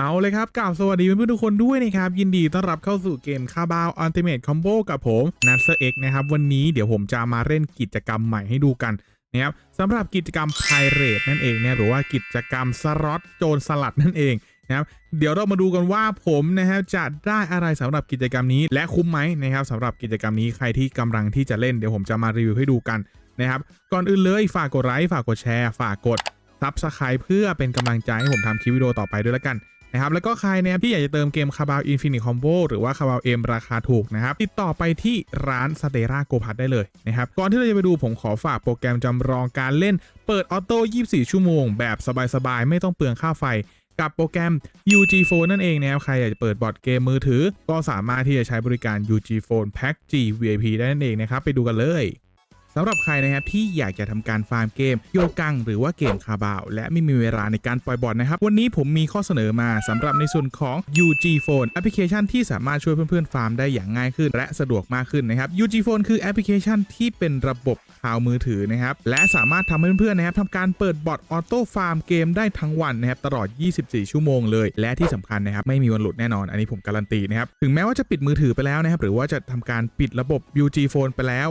เอาเลยครับกล่าวสวัสดีเพื่อนๆทุกคนด้วยนะครับ ยินดีต้อนรับเข้าสู่เกมคาบาวอัลติเมทคอมโบกับผมนัทเซอร์เอ็กนะครับ วันนี้เดี๋ยวผมจะมาเล่นกิจกรรมใหม่ให้ดูกันนะครับสำหรับกิจกรรมไพเรตนั่นเองเนี่ยหรือว่ากิจกรรมสล็อตโจรสลัดนั่นเองนะครับเดี๋ยวเรามาดูกันว่าผมนะครับจะได้อะไรสำหรับกิจกรรมนี้และคุ้มไหมนะครับสำหรับกิจกรรมนี้ใครที่กำลังที่จะเล่นเดี๋ยวผมจะมารีวิวให้ดูกันนะครับก่อนอื่นเลยฝากกดไลค์ฝากกดแชร์ ฝากกดซับสไครป์เพื่อเป็นกำลังใจให้ผมทำคลิปวิดีโอต่อไปด้วยละกัน นะครับแล้วก็ใครนะครับที่อยากจะเติมเกมคาบาวอินฟินิตคอมโบหรือว่าคาบาวเอ็มราคาถูกนะครับติดต่อไปที่ร้านสเตราโกพัทได้เลยนะครับก่อนที่เราจะไปดูผมขอฝากโปรแกรมจำลองการเล่น เปิดออโต้24 ชั่วโมง แบบสบายๆ ไม่ต้องเปลืองค่าไฟกับโปรแกรม UG Phone นั่นเองนะครับ ใครอยากจะเปิดบอร์ดเกมมือถือ ก็สามารถที่จะใช้บริการ UG Phone Pack G VIP ได้นั่นเองนะครับ ไปดูกันเลย สำหรับใครนะครับที่อยากจะทำการฟาร์มเกมโยกังหรือว่าเกมคาบาว และไม่มีเวลาในการปล่อยบอลนะครับ วันนี้ผมมีข้อเสนอมาสำหรับในส่วนของ UG Phone แอปพลิเคชันที่สามารถช่วยเพื่อนๆฟาร์มได้อย่างง่ายขึ้น และสะดวกมากขึ้นนะครับ UG Phone คือแอปพลิเคชันที่เป็นระบบคลาวมือถือนะครับ และสามารถทำให้เพื่อนๆนะครับทำการเปิดบอทออโต้ฟาร์มเกมได้ทั้งวันนะครับตลอด 24 ชั่วโมงเลย และที่สำคัญนะครับไม่มีวันหลุดแน่นอน อันนี้ผมการันตีนะครับ ถึงแม้ว่าจะปิดมือถือไปแล้วนะครับ หรือว่าจะทำการปิดระบบ UG Phone ไปแล้ว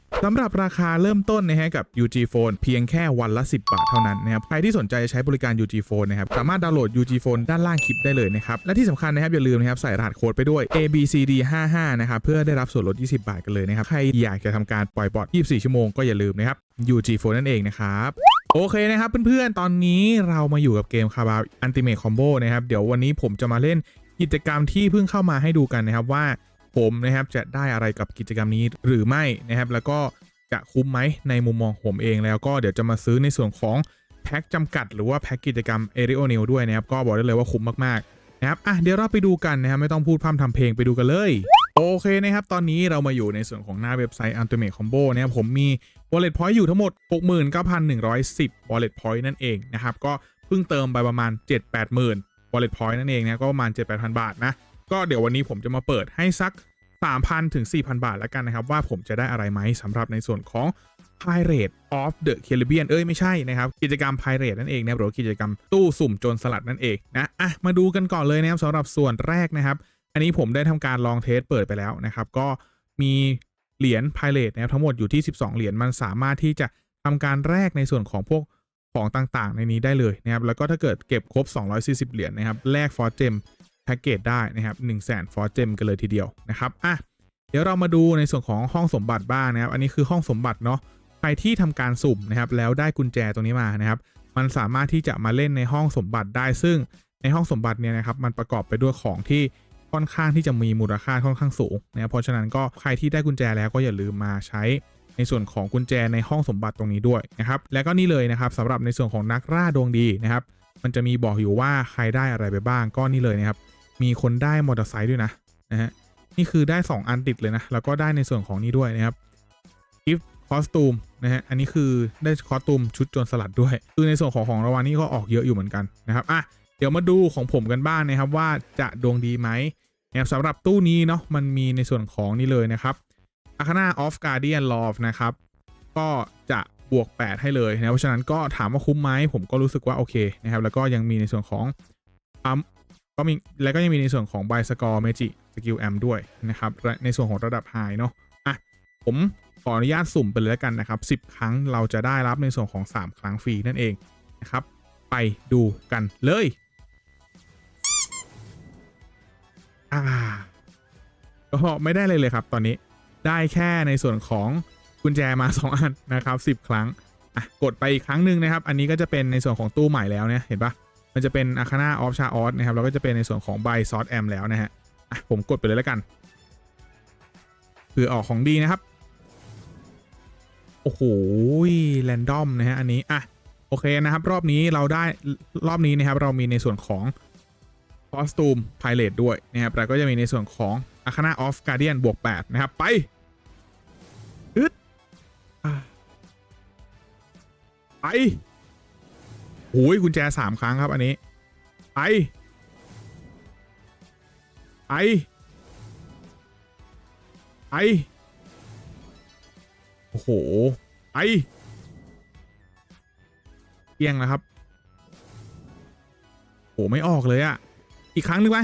สำหรับราคาเริ่มต้นนะฮะกับ UG Phone เพียงแค่วันละ 10 บาทเท่านั้นนะครับใครที่สนใจใช้บริการ UG Phone นะครับสามารถดาวน์โหลด UG Phone ด้านล่างคลิปได้เลยนะครับ และที่สำคัญนะครับอย่าลืมนะครับใส่รหัสโค้ดไปด้วย ABCD 55 นะครับเพื่อได้รับส่วนลด 20 บาทกันเลยนะครับ ใครอยากจะทำการปล่อยบอท24 ชั่วโมงก็อย่าลืมนะครับ UG Phone นั่นเองนะครับโอเคนะครับเพื่อนๆ ตอนนี้เรามาอยู่กับเกมคาบาอันติเม e คอมโบนะครับ เดี๋ยววันนี้ผมจะมาเล่นกิจกรรมที่เพิ่งเข้ามาให้ดูกันนะครับว่า ผมนะครับจะได้อะไรกับกิจกรรมนี้หรือไม่นะครับ แล้วก็จะคุ้มไหมในมุมมองผมเองแล้วก็เดี๋ยวจะมาซื้อในส่วนของแพ็คจำกัดหรือว่าแพ็คกิจกรรมเอริโอเนลด้วยนะครับ ก็บอกได้เลยว่าคุ้มมากๆนะครับอะเดี๋ยวเราไปดูกันนะครับ ไม่ต้องพูดพร่ำทำเพลงไปดูกันเลยโอเคนะครับ ตอนนี้เรามาอยู่ในส่วนของหน้าเว็บไซต์ Ultimate Combo นะครับผมมี Wallet Point อยู่ทั้งหมด 69,110 Wallet Point นั่นเองนะครับ ก็เพิ่งเติมไปประมาณ 7-8หมื่น Wallet Point นั่นเองนะก็ประมาณ 7-8,000 บาทนะ ก็เดี๋ยววันนี้ผมจะมาเปิดให้สัก 3,000 ถึง 4,000 บาทแล้วกันนะครับ ว่าผมจะได้อะไรไหมสำหรับในส่วนของ Pirate of the Caribbean เอ้ย ไม่ใช่นะครับ กิจกรรม Pirate นั่นเองนะหรือกิจกรรมตู้สุ่มโจรสลัดนั่นเองนะอะมาดูกันก่อนเลยนะครับสำหรับส่วนแรกนะครับ อันนี้ผมได้ทำการลองเทสเปิดไปแล้วนะครับ ก็มีเหรียญ Pirate นะครับทั้งหมดอยู่ที่ 12 เหรียญมันสามารถที่จะทำการแลกในส่วนของพวกของต่างๆ ในนี้ได้เลยนะครับแล้วก็ถ้าเกิดเก็บครบ 240 เหรียญนะครับแลกฟอร์เจม แพ็กเกจได้นะครับ1 0 0 0 0แสนฟอร์เจมกันเลยทีเดียวนะครับอะเดี๋ยวเรามาดูในส่วนของห้องสมบัติบ้างนะครับ อันนี้คือห้องสมบัติเนาะใครที่ทำการสุ่มนะครับ แล้วได้กุญแจตรงนี้มานะครับ มันสามารถที่จะมาเล่นในห้องสมบัติได้ ซึ่งในห้องสมบัติเนี่ยนะครับ มันประกอบไปด้วยของที่ค่อนข้างที่จะมีมูลค่าค่อนข้างสูงนะครับเพราะฉะนั้นก็ใครที่ได้กุญแจแล้วก็อย่าลืมมาใช้ในส่วนของกุญแจในห้องสมบัติตรงนี้ด้วยนะครับ แล้วก็นี่เลยนะครับสำหรับในส่วนของนักล่าดวงดีนะครับ มันจะมีบอกอยู่ว่าใครได้อะไรไปบ้างก็นี่เลยนะครับ มีคนได้มอเตอร์ไซค์ด้วยนะนะฮะนี่คือได้ 2 อันติดเลยนะ แล้วก็ได้ในส่วนของนี้ด้วยนะครับกิฟต์คอสตูมนะฮะอันนี้คือได้คอสตูมชุดโจรสลัดด้วย คือในส่วนของของรางวัลนี่ก็ออกเยอะอยู่เหมือนกันนะครับอะเดี๋ยวมาดูของผมกันบ้างนะครับว่าจะดวงดีไหมนะครับสำหรับตู้นี้เนาะมันมีในส่วนของนี่เลยนะครับอาคา a าออฟการเดียนลอฟนะครับก็จะบวก 8 ให้เลยนะเพราะฉะนั้นก็ถามว่าคุ้มไหมผมก็รู้สึกว่าโอเคนะครับแล้วก็ยังมีในส่วนของอัม ก็มีแล้วก็ยังมีในส่วนของ by score magic skill amp ด้วยนะครับและในส่วนของระดับ high เนาะอะผมขออนุญาตสุ่มไปเลยแล้วกันนะครับ 10 ครั้งเราจะได้รับในส่วนของ 3 ครั้งฟรีนั่นเองนะครับ ไปดูกันเลยอ่าก็ไม่ได้เลยเลยครับตอนนี้ได้แค่ในส่วนของกุญแจมา 2 อันนะครับ 10 ครั้งอะกดไปอีกครั้งหนึ่งนะครับ อันนี้ก็จะเป็นในส่วนของตู้ใหม่แล้วเนี่ยเห็นปะ มันจะเป็นอาคา a าออฟชาออสนะครับ แล้วก็จะเป็นในส่วนของใบซอสแอมแล้วนะฮะอะผมกดไปเลยแล้วกันเผื่อออกของดีนะครับ โอ้โหแรนดอมนะฮะอันนี้อะโอเคนะครับรอบนี้เราได้รอบนี้นะครับเรามีในส่วนของคอสตูมไพเรตด้วยนะครับแล้วก็จะมีในส่วนของอาคา a าออฟการเดียนบวก8นะครับ ไปอึดไป โอ้ยกุญแจสามครั้งครับอันนี้ ไป ไป ไป โอ้โห ไปเกี้ยงแล้วครับโอ้ไม่ออกเลยอะอีกครั้งหนึ่งไป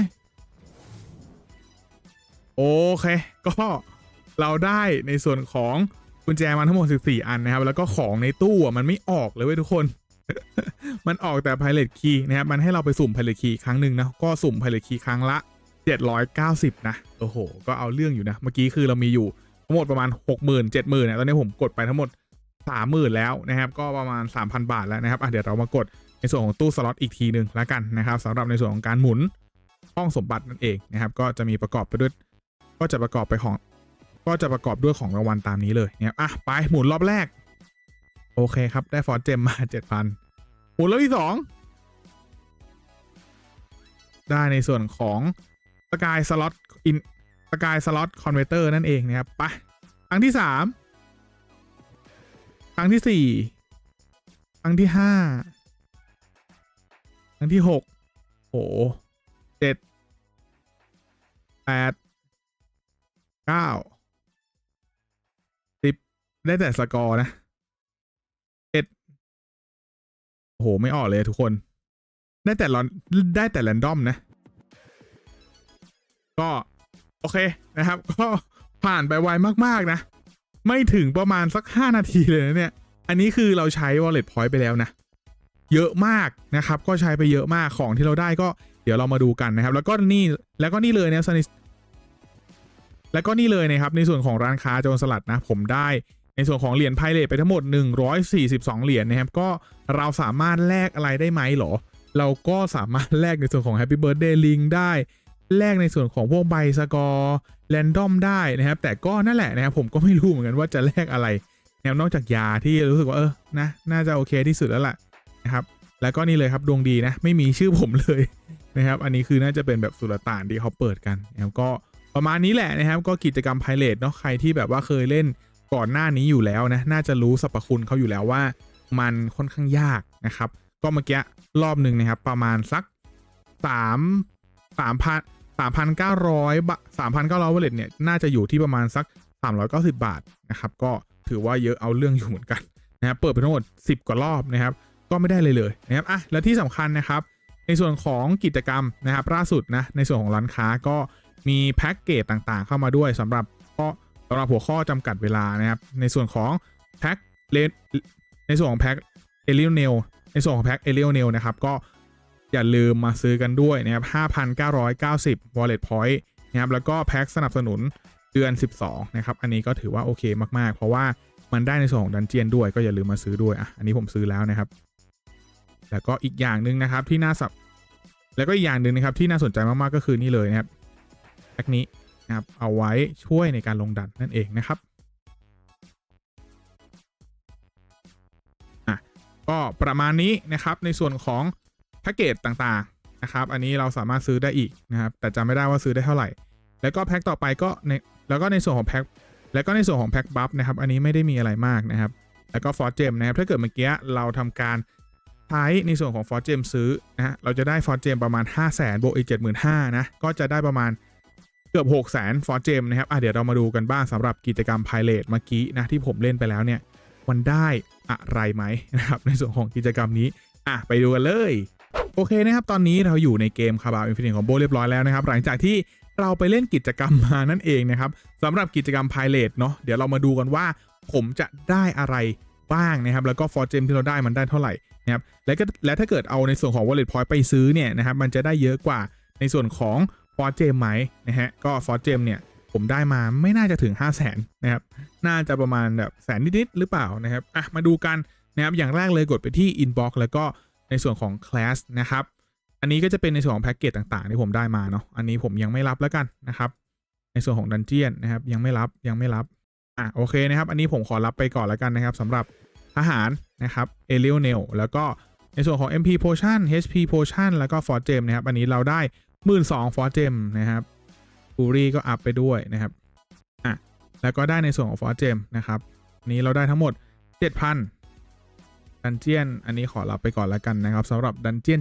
โอเค ก็เราได้ในส่วนของกุญแจมาทั้งหมด 14 อันนะครับ แล้วก็ของในตู้มันไม่ออกเลยเว้ยทุกคน มันออกแต่ Pilot Key นะครับมันให้เราไปสุ่ม Pilot Key ครั้งหนึ่งนะก็สุ่ม Pilot Key ครั้งละ 790 นะ โอ้โห ก็เอาเรื่องอยู่นะ เมื่อกี้คือเรามีอยู่ทั้งหมดประมาณ 60,000 70,000เนี่ยตอนนี้ผมกดไปทั้งหมด 30,000 แล้วนะครับ ก็ประมาณ 3,000 บาทแล้วนะครับอะเดี๋ยวเรามากดในส่วนของตู้สล็อตอีกทีหนึ่งแล้วกันนะครับสำหรับในส่วนของการหมุนห้องสมบัตินั่นเองนะครับ ก็จะมีประกอบไปด้วย ก็จะประกอบไปของ ก็จะประกอบด้วยของรางวัลตามนี้เลยเนี่ยอะไปหมุนรอบแรก โอเคครับ ได้ฟอร์เจมมา7,000หมุนรอบที่สองได้ในส่วนของสกายสล็อตอินสกายสล็อตคอนเวเตอร์นั่นเองนะครับไปครั้งที่สามครั้งที่สี่ครั้งที่ห้าครั้งที่หกโหเจ็ดแปดเก้าสิบได้แต่สกอร์นะ โอ้โหไม่ออกเลยทุกคน ได้แต่ลอนได้แต่แรนดอมนะ ก็โอเคนะครับ ก็ผ่านไปไวมากๆนะ ไม่ถึงประมาณสัก 5 นาทีเลยนะเนี่ย อันนี้คือเราใช้ wallet point ไปแล้วนะ เยอะมากนะครับ ก็ใช้ไปเยอะมากของที่เราได้ก็เดี๋ยวเรามาดูกันนะครับ แล้วก็นี่แล้วก็นี่เลยนะสนิแล้วก็นี่เลยนะครับในส่วนของร้านค้าโจรสลัดนะ ผมได้ ในส่วนของเหรียญไพเรตไปทั้งหมด 142 เหรียญนะครับ ก็เราสามารถแลกอะไรได้ไหมหรอ เราก็สามารถแลกในส่วนของ Happy Birthday Link ได้ แลกในส่วนของพวกใบสกอร์แรนดอมได้นะครับ แต่ก็นั่นแหละนะครับผมก็ไม่รู้เหมือนกันว่าจะแลกอะไรนะรนอกจากยาที่รู้สึกว่าเออนะน่าจะโอเคที่สุดแล้วล่ะนะครับ แล้วก็นี่เลยครับดวงดีนะไม่มีชื่อผมเลยนะครับ อันนี้คือน่าจะเป็นแบบสุลต่านที่เขาเปิดกันนะครับก็ประมาณนี้แหละนะครับ ก็กิจกรรม Pilot เนาะใครที่แบบว่าเคยเล่น ก่อนหน้านี้อยู่แล้วนะน่าจะรู้สรรพคุณเขาอยู่แล้วว่า มันค่อนข้างยากนะครับ ก็เมื่อกี้รอบหนึ่งนะครับ ประมาณสักสามสามพันสามพันเก้าร้อยบาทสามพันเก้าร้อยวอลเล็ตเนี่ยน่าจะอยู่ที่ประมาณสักสามร้อยเก้าสิบบาทนะครับ ก็ถือว่าเยอะเอาเรื่องอยู่เหมือนกันนะครับเปิดไปทั้งหมดสิบกว่ารอบนะครับ ก็ไม่ได้เลยเลยนะครับอะและที่สำคัญนะครับ ในส่วนของกิจกรรมนะครับล่าสุดนะในส่วนของร้านค้าก็มีแพ็กเกจต่างๆ เข้ามาด้วยสำหรับข้อ สำหรับหัวข้อจำกัดเวลานะครับในส่วนของแพ็กเลนในส่วนของแพ็กเอลิโอเนลในส่วนของแพ็กเอลิโอเนลนะครับก็อย่าลืมมาซื้อกันด้วยนะครับ 5,990 wallet point นะครับแล้วก็แพ็กสนับสนุนเดือน 12 นะครับ อันนี้ก็ถือว่าโอเคมากๆ เพราะว่ามันได้ในส่วนของดันเจียนด้วยก็อย่าลืมมาซื้อด้วยอะอันนี้ผมซื้อแล้วนะครับ แล้วก็อีกอย่างหนึ่งนะครับที่น่าสับ แล้วก็อีกอย่างหนึ่งนะครับที่น่าสนใจมากๆก็คือนี่เลยนะครับแพ็กนี้ นะครับเอาไว้ช่วยในการลงดันนั่นเองนะครับอะก็ประมาณนี้นะครับในส่วนของแพ็กเกจต่างๆนะครับ อันนี้เราสามารถซื้อได้อีกนะครับ แต่จำไม่ได้ว่าซื้อได้เท่าไหร่ แล้วก็แพ็กต่อไปก็ในแล้วก็ในส่วนของแพ็กแล้วก็ในส่วนของแพ็กบัฟนะครับ อันนี้ไม่ได้มีอะไรมากนะครับ แล้วก็ฟอร์เจมนะครับ ถ้าเกิดเมื่อกี้เราทำการใช้ในส่วนของฟอร์เจมซื้อนะฮะเราจะได้ฟอร์เจมประมาณ 5 0 0 0 0 0บวกอีก 75,000นะก็จะได้ประมาณ เกือบ6 0 0 0 0ฟอร์เจมนะครับอะเดี๋ยวเรามาดูกันบ้างสำหรับกิจกรรม Pilot เมื่อกี้นะที่ผมเล่นไปแล้วเนี่ยมันได้อะไรไหมนะครับในส่วนของกิจกรรมนี้อะไปดูกันเลย โอเคนะครับ ตอนนี้เราอยู่ในเกมคาบาอินฟินิตของโบเรียบร้อยแล้วนะครับ หลังจากที่เราไปเล่นกิจกรรมมานั่นเองนะครับสำหรับกิจกรรม Pilot เนาะเดี๋ยวเรามาดูกันว่าผมจะได้อะไรบ้างนะครับ แล้วก็ฟอร์เจมที่เราได้มันได้เท่าไหร่นะครับและก็และถ้าเกิดเอาในส่วนของ wallet point ไปซื้อเนี่ยนะครับมันจะได้เยอะกว่าในส่วนของ f o r g e m ไหมนะฮะก็ f o r g e m เนี่ยผมได้มาไม่น่าจะถึง 5 0 0แสนนะครับน่าจะประมาณแบบแสนนิดๆหรือเปล่านะครับอะมาดูกันนะครับอย่างแรกเลยกดไปที่ inbox แล้วก็ในส่วนของ class นะครับอันนี้ก็จะเป็นในส่วนของแพ็กเกจต่างๆที่ผมได้มาเนาะอันนี้ผมยังไม่รับแล้วกันนะครับในส่วนของดันเจียนนะครับยังไม่รับยังไม่รับอะโอเคนะครับอันนี้ผมขอรับไปก่อนแล้วกันนะครับสำหรับทหารนะครับเอลิโอเนลแล้วก็ในส่วนของ MP Potion HP Potion แล้วก็ f o r g e m นะครับอันนี้เราได้ 12,000 f o r g e m นะครับฟูรี่ก็อัพไปด้วยนะครับอะแล้วก็ได้ในส่วนของ f o r g e m นะครับนี้เราได้ทั้งหมด 7,000 ดันเจียน อันนี้ขอรับไปก่อนแล้วกันนะครับสำหรับดันเจียน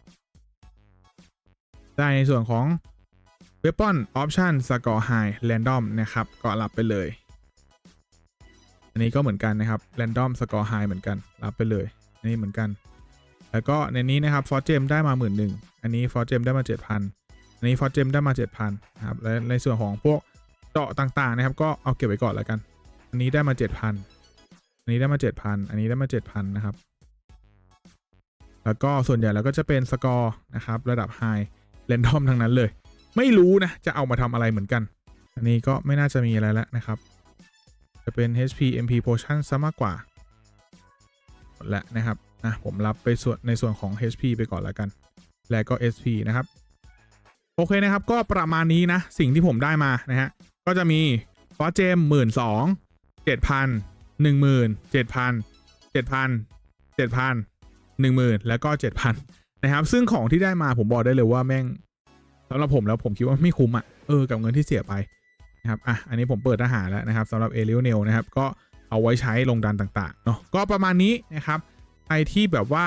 70 ได้ในส่วนของ Weapon Option Score High Random นะครับ ก็รับไปเลย อันนี้ก็เหมือนกันนะครับ Random Score High เหมือนกัน รับไปเลย อันนี้เหมือนกัน แล้วก็ในนี้นะครับ For Gem ได้มาหมื่นหนึ่งอันนี้ For Gem ได้มา 7,000 อันนี้ For Gem ได้มา 7,000นะครับและในส่วนของพวกเจาะต่างๆนะครับ ก็เอาเก็บไว้ก่อนแล้วกัน อันนี้ได้มา 7,000 อันนี้ได้มา 7,000 อันนี้ได้มา 7,000 นะครับ แล้วก็ส่วนใหญ่แล้วก็จะเป็นสกอร์นะครับ ระดับ High Random ทั้งนั้นเลย ไม่รู้นะ จะเอามาทำอะไรเหมือนกัน อันนี้ก็ไม่น่าจะมีอะไรแล้วนะครับ จะเป็น HP MP Potion ซะมากกว่าหมดแล้วนะครับ อะผมรับไปส่วนในส่วนของ HP ไปก่อนแล้วกัน และก็ SP นะครับ โอเคนะครับก็ประมาณนี้นะ สิ่งที่ผมได้มานะฮะ ก็จะมีฟอสเจมหมื่นสองเจ็ดพันหนึ่งหมื่นเจ็ดพันเจ็ดพันเจ็ดพันหนึ่งหมื่นแล้วก็เจ็ดพันนะครับ ซึ่งของที่ได้มาผมบอกได้เลยว่าแม่งสำหรับผมแล้วผมคิดว่าไม่คุ้มอะ่ะเออกับเงินที่เสียไปนะครับอะอันนี้ผมเปิดทหารแล้วนะครับสำหรับเอลิโอเนลนะครับ ก็เอาไว้ใช้ลงดันต่างๆเนาะก็ประมาณนี้นะครับ รที่แบบว่า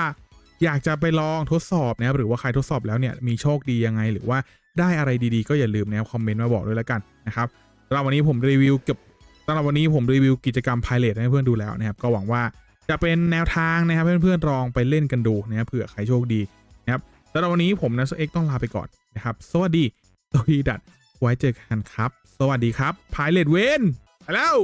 อยากจะไปลองทดสอบนะครับหรือว่าใครทดสอบแล้วเนี่ยมีโชคดียังไง หรือว่าได้อะไรดีๆ ก็อย่าลืมนะครับคอมเมนต์มาบอกด้วยแล้วกันนะครับสำหรับวันนี้ผมรีวิวเกือบสำหรับวันนี้ผมรีวิวกิจกรรม Pilot ให้เพื่อนดูแล้วนะครับก็หวังว่าจะเป็นแนวทางนะครับเพื่อนๆลองไปเล่นกันดูนะครับเผื่อใครโชคดีนะครับสำหรับวันนี้ผมนัสเอ็กต้องลาไปก่อนนะครับสวัสดีสวัสดีดัดไว้เจอกันครับ สวัสดีครับ Pilot เวนไปแล้ว